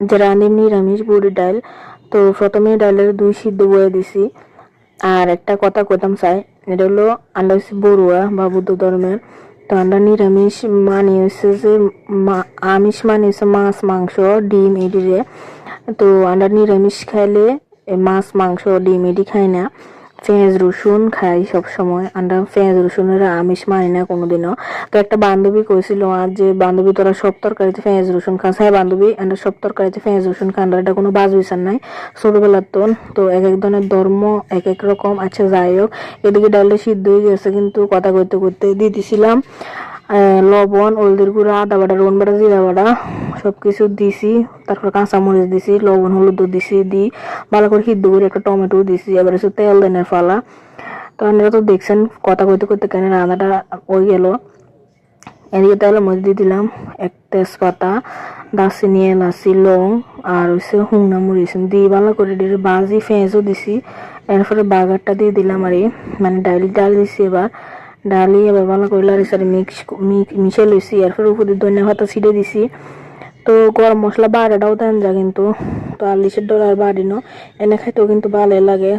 যে রাঁধি নিরামিষ বুড়ি ডাল। তো প্রথমে ডালের দুই সিদ্ধ বয়ে দিছি। আর একটা কথা কইতাম চাই এটা হলো আন্ডা হচ্ছে বড়ুয়া বা বুদ্ধ ধর্মের। তো আন্ডা নিরামিষ মানে হচ্ছে যে আমিষ মানে হচ্ছে মাছ, মাংস, ডিম এডিরে তো আন্ডা নিরামিষ খাইলে মাছ, মাংস, ডিম এডি খাই না। পেঁয়াজ রসুন খাই সব সময়। আমরা পেঁয়াজ রসুনের আমিষ মানি না কোনোদিনও। তো একটা বান্ধবী কইছিল, আর যে বান্ধবী তোরা সব তরকারিতে পেঁয়াজ রসুন খাস। হ্যাঁ বান্ধবী আমরা সব তরকারিতে পেঁয়াজ রসুন খান। এটা কোনো বাজ বিচার নাই, ছোটবেলার তো তো এক এক ধরনের ধর্ম, এক এক রকম। আছে যাই হোক, এদিকে ডালে সিদ্ধ হয়ে গেছে, কিন্তু কথা করতে করতে দিয়ে লবণ, হলদির গুঁড়া, আদা বাটা রোন বাটা, জিরা বাটা সব কিছু দিছি। তারপর কাঁচামরিচ দিছি, লবণ, হলুদ দিছি, দি ভালো করে সিদ্ধ করে একটা টমেটো দিছি এবার হচ্ছে তেল দেনের ফালা। তো আপনারা তো দেখছেন, কথা কইতে কইতে কেন রান্নাটা হয়ে গেল। এদিকে তেলের মধ্যে দিয়ে দিলাম এক তেজপাতা, দারচিনি, এলাচি, লং আর হচ্ছে হুংনা মরিচ। দিয়ে ভালো করে দিয়ে বাজি পেঁয়াজও দিছি। এরপরে বাগারটা দিয়ে দিলাম আর মানে ডাল ডাল দিছি এবার। ডালি এবার ভালো করে লাড়ি সারি মিক্স মিশে লইছি। এরপরে উপরে ধনিয়া পাতা ছিটে দিছি। তো গরম মশলা বাড়াটাও দেন যা কিন্তু। তো আলিশের ডলার বাড়ি ন। এনে খাইতেও কিন্তু ভালো লাগে।